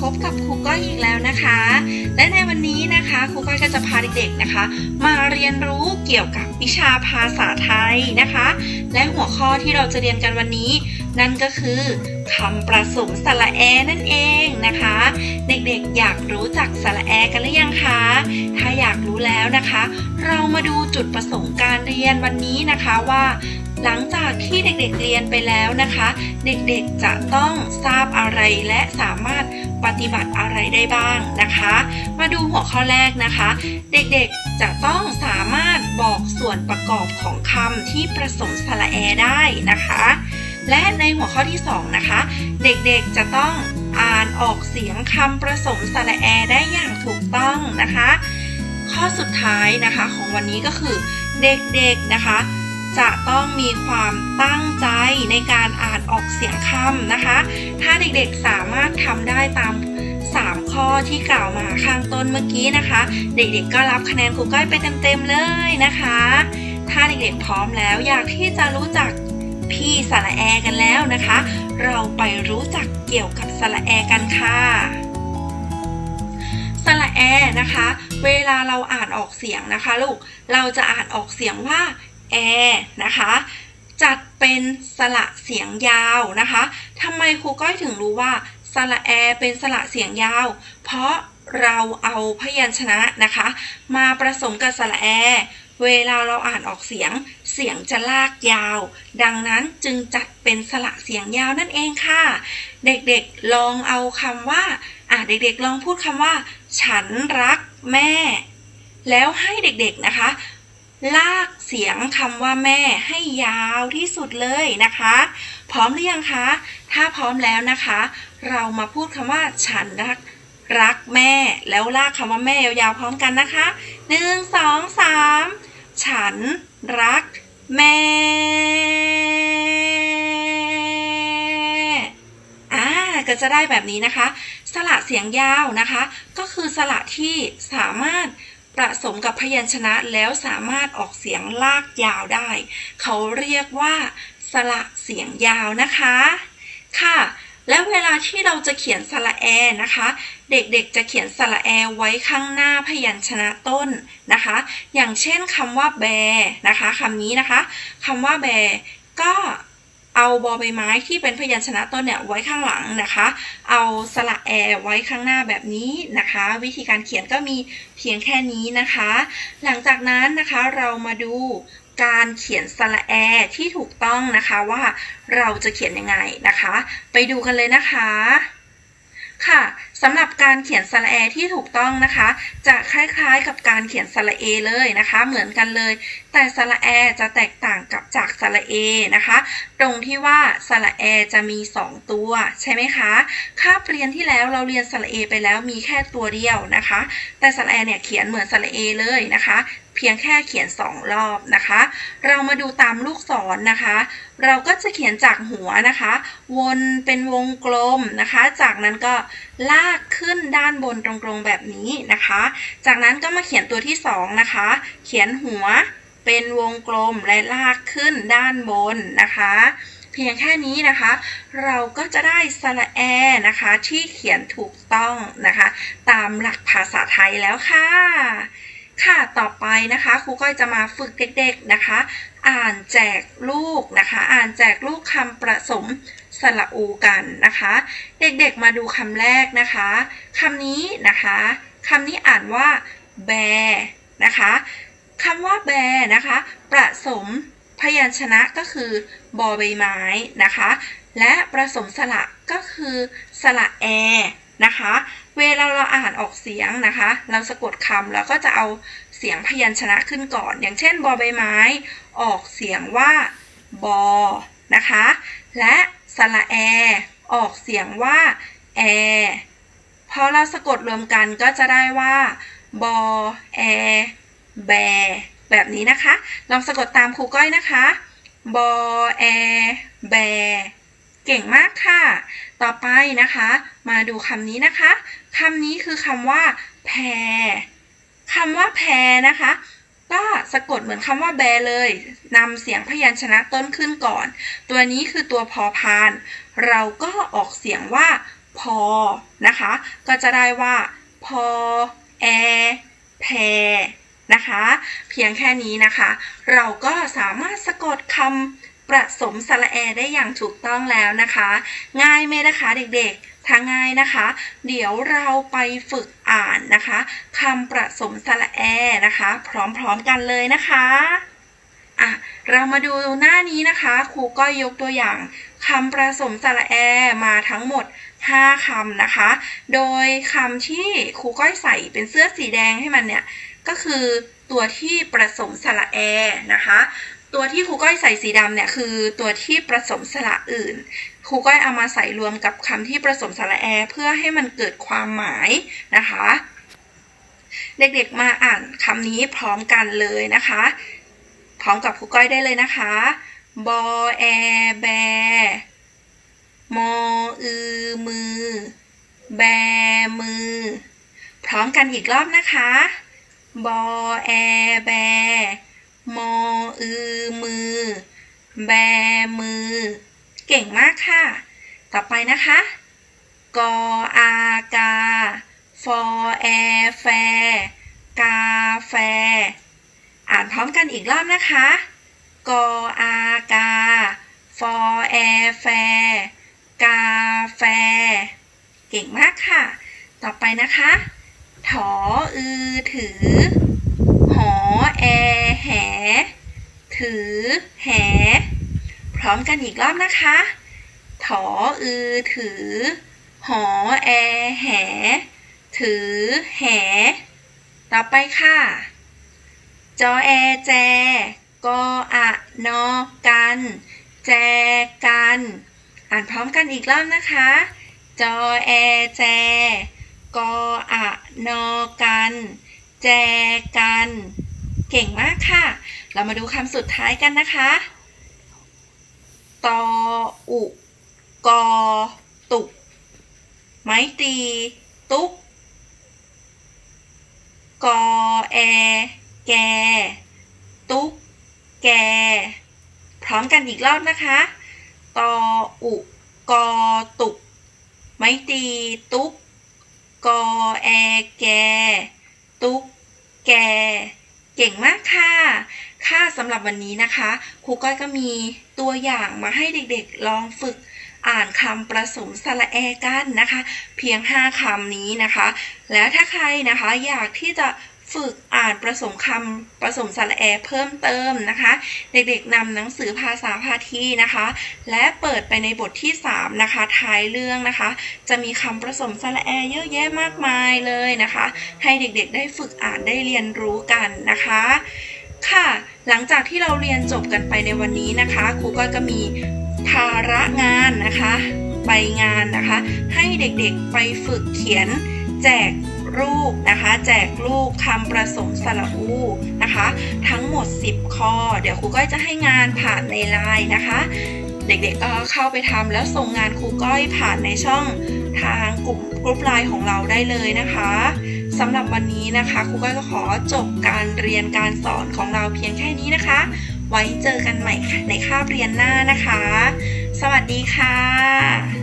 พบกับครูก้อยอีกแล้วนะคะ และในวันนี้นะคะครูก้อยก็จะพาเด็กๆนะคะ มาเรียนรู้เกี่ยวกับวิชาภาษาไทยนะคะ และหัวข้อที่เราจะเรียนกันวันนี้ นั่นก็คือคำประสมสระแอนั่นเองนะคะ เด็กๆอยากรู้จักสระแอกันหรือยังคะ ถ้าอยากรู้แล้วนะคะ เรามาดูจุดประสงค์การเรียนวันนี้นะคะว่า หลังจากที่เด็กๆเรียนไปแล้วนะคะ เด็กๆจะต้องทราบอะไรและสามารถปฏิบัติอะไรได้บ้างนะคะ มาดูหัวข้อแรกนะคะ เด็กๆจะต้องสามารถบอกส่วนประกอบของคำที่ประสมสระแอได้นะคะ และในหัวข้อที่ 2 นะคะ เด็กๆจะต้องอ่านออกเสียงคำประสมสระแอได้อย่างถูกต้องนะคะ ข้อสุดท้ายนะคะของวันนี้ก็คือเด็กๆนะคะ จะต้องมีความตั้งใจในการอ่านออกเสียงคำนะคะ ถ้าเด็กๆสามารถทำได้ตาม 3 ข้อที่กล่าวมาข้างต้นเมื่อกี้นะคะ เด็กๆก็รับคะแนนครูก้อยไปเต็มๆเลยนะคะ ถ้าเด็กๆพร้อมแล้วอยากที่จะรู้จักพี่สระแอกันแล้วนะคะ เราไปรู้จักเกี่ยวกับสระแอกันค่ะสระแอนะคะ เวลาเราอ่านออกเสียงนะคะ ลูก เราจะอ่านออกเสียงว่า แอนะคะจัดเป็นสระเสียงยาวนะคะทำไมครูก้อยถึงรู้ว่าสระแอเป็นสระเสียงยาว เพราะเราเอาพยัญชนะนะคะ มาผสมกับสระแอ เวลาเราอ่านออกเสียง เสียงจะลากยาว ดังนั้นจึงจัดเป็นสระเสียงยาวนั่นเองค่ะ เด็กๆลองเอาคำว่าอะเด็กๆลองพูดคำว่า ฉันรักแม่ แล้วให้เด็กๆนะคะ ลากเสียงคำว่าแม่ให้ยาวที่สุดเลยนะคะ พร้อมหรือยังคะ ถ้าพร้อมแล้วนะคะ เรามาพูดคำว่าฉันรักรักแม่แล้วลากคำว่าแม่ยาวๆพร้อมกันนะคะหนึ่งสองสามฉันรักแม่อ่าก็จะได้แบบนี้นะคะ สระเสียงยาวนะคะ ก็คือสระที่สามารถ ผสมกับพยัญชนะแล้วสามารถออกเสียงลากยาวได้ เขาเรียกว่าสระเสียงยาวนะคะ ค่ะ แล้วเวลาที่เราจะเขียนสระแอนะคะ เด็กๆจะเขียนสระแอไว้ข้างหน้าพยัญชนะต้นนะคะ อย่างเช่นคำว่าแบนะคะคำนี้นะคะคำว่าแบก็ เอาบอใบไม้ที่เป็นพยัญชนะต้นเนี่ยไว้ข้างหลังนะคะ เอาสระแอไว้ข้างหน้าแบบนี้นะคะ วิธีการเขียนก็มีเพียงแค่นี้นะคะ หลังจากนั้นนะคะเรามาดูการเขียนสระแอที่ถูกต้องนะคะว่าเราจะเขียนยังไงนะคะ ไปดูกันเลยนะคะ ค่ะ สำหรับการเขียนสระแอที่ถูกต้องนะคะ จะคล้ายๆกับการเขียนสระเอเลยนะคะ เหมือนกันเลย แต่สระแอจะแตกต่างกับจากสระเอนะคะ ตรงที่ว่าสระแอจะมี 2 ตัวใช่ไหมคะคาบเรียนที่แล้วเราเรียนสระเอไปแล้วมีแค่ตัวเดียวนะคะ แต่สระแอเนี่ยเขียนเหมือนสระเอเลยนะคะ เพียงแค่เขียน 2 รอบนะคะ เรามาดูตามลูกศรนนะคะ เราก็จะเขียนจากหัวนะคะ วนเป็นวงกลมนะคะ จากนั้นก็ลากากขึ้นด้านบนตรงๆแบบนี้นะคะ จากนั้นก็มาเขียนตัวที่ 2 นะคะ เขียนหัวเป็นวงกลมและลากขึ้นด้านบนนะคะ เพียงแค่นี้นะคะ เราก็จะได้สระแอนะคะที่เขียนถูกต้องนะคะ ตามหลักภาษาไทยแล้วค่ะ ค่ะต่อไปนะคะครูก้อยจะมาฝึกเด็กๆนะคะ อ่านแจกลูกนะคะ อ่านแจกลูกคำประสม สระอูกันนะคะ เด็กๆมาดูคำแรกนะคะคำนี้นะคะคำนี้อ่านว่าแบนะคะคำว่าแบนะคะ ประสมพยัญชนะก็คือบอใบไม้นะคะ และประสมสระก็คือสระแอนะคะ เวลาเราอ่านออกเสียงนะคะ เราสะกดคำเราก็จะเอาเสียงพยัญชนะขึ้นก่อน อย่างเช่นบอใบไม้ ออกเสียงว่าบอนะคะ และ สระแอ ออกเสียงว่าแอพอเราสะกดรวมกันก็จะได้ว่าบอแอแบแบบนี้นะคะ ลองสะกดตามครูก้อยนะคะบอแอแบเก่งมากค่ะ ต่อไปนะคะ มาดูคำนี้นะคะคำนี้คือคำว่าแพรคำว่าแพรนะคะ ก็สะกดเหมือนคำว่าแบเลยนำเสียงพยัญชนะต้นขึ้นก่อน ตัวนี้คือตัวพอพาน เราก็ออกเสียงว่าพอนะคะ ก็จะได้ว่า พอ แอ แพนะคะ เพียงแค่นี้นะคะ เราก็สามารถสะกดคำประสมสระแอได้อย่างถูกต้องแล้วนะคะ ง่ายไหมนะคะเด็กๆ ถ้าง่ายนะคะ เดี๋ยวเราไปฝึกอ่านนะคะคำประสมสระแอนะคะ พร้อมๆกันเลยนะคะอะเรามาดูหน้านี้นะคะ ครูก็ยกตัวอย่างคำประสมสระแอมาทั้งหมด 5คำนะคะ โดยคำที่ครูก้อยใส่เป็นเสื้อสีแดงให้มันเนี่ย ก็คือตัวที่ประสมสระแอนะคะ ตัวที่ครูก้อยใส่สีดำเนี่ยคือตัวที่ประสมสระอื่นครูก้อยเอามาใส่รวมกับคำที่ประสมสระแอ เพื่อให้มันเกิดความหมายนะคะ เด็กๆมาอ่านคำนี้พร้อมกันเลยนะคะ พร้อมกับครูก้อยได้เลยนะคะบอแอแบมออือมือ แบมือ พร้อมกันอีกรอบนะคะบอแอแบ มออือมือ แบมือ เก่งมากค่ะ ต่อไปนะคะ กออากา ฟอแอแฟ กาแฟ อ่านพร้อมกันอีกรอบนะคะ กออากา ฟอแอแฟ กาแฟ เก่งมากค่ะ ต่อไปนะคะ ถออือถือ หอแอแห ถือ แห พร้อมกันอีกรอบนะคะ ถอ อือ ถือ หอ แอ แห ถือ แห ต่อไปค่ะ จอ แอ แจ กออะนอ กัน แจ กัน อ่านพร้อมกันอีกรอบนะคะ จอ แอ แจ กออะนอ กัน แจ กัน เก่งมากค่ะ เรามาดูคำสุดท้ายกันนะคะ ตออุกอตุก ไม้ตี ตุก กอแอ แก ตุก แก พร้อมกันอีกรอบนะคะ ตออุกอตุก ไม้ตี ตุก กอแอ แก ตุก แก ก่งมากค่ะ ค่ะสำหรับวันนี้นะคะ ครูก้อยก็มีตัวอย่างมาให้เด็กๆลองฝึกอ่านคำประสมสระแอกันนะคะ เพียง 5 คำนี้นะคะ แล้วถ้าใครนะคะอยากที่จะ ฝึกอ่านประสมคำประสมสระแอเพิ่มเติมนะคะ เด็กๆนำหนังสือภาษาพาทีนะคะ และเปิดไปในบทที่ 3 นะคะ ท้ายเรื่องนะคะ จะมีคำประสมสระแอเยอะแยะมากมายเลยนะคะ ให้เด็กๆได้ฝึกอ่านได้เรียนรู้กันนะคะค่ะ หลังจากที่เราเรียนจบกันไปในวันนี้นะคะครูก้อยก็มีภาระงานนะคะ ใบงานนะคะ ให้เด็กๆไปฝึกเขียนแจก รูปนะคะ แจกรูปคำประสมสระอูนะคะ ทั้งหมด 10 ข้อ เดี๋ยวครูก้อยจะให้งานผ่านในไลน์นะคะ เด็กๆก็เข้าไปทำแล้วส่งงานครูก้อยผ่านในช่องทางกลุ่มกรุ๊ปไลน์ของเราได้เลยนะคะสำหรับวันนี้นะคะครูก้อยก็ขอจบการเรียนการสอนของเราเพียงแค่นี้นะคะ ไว้เจอกันใหม่ในคาบเรียนหน้านะคะ สวัสดีค่ะ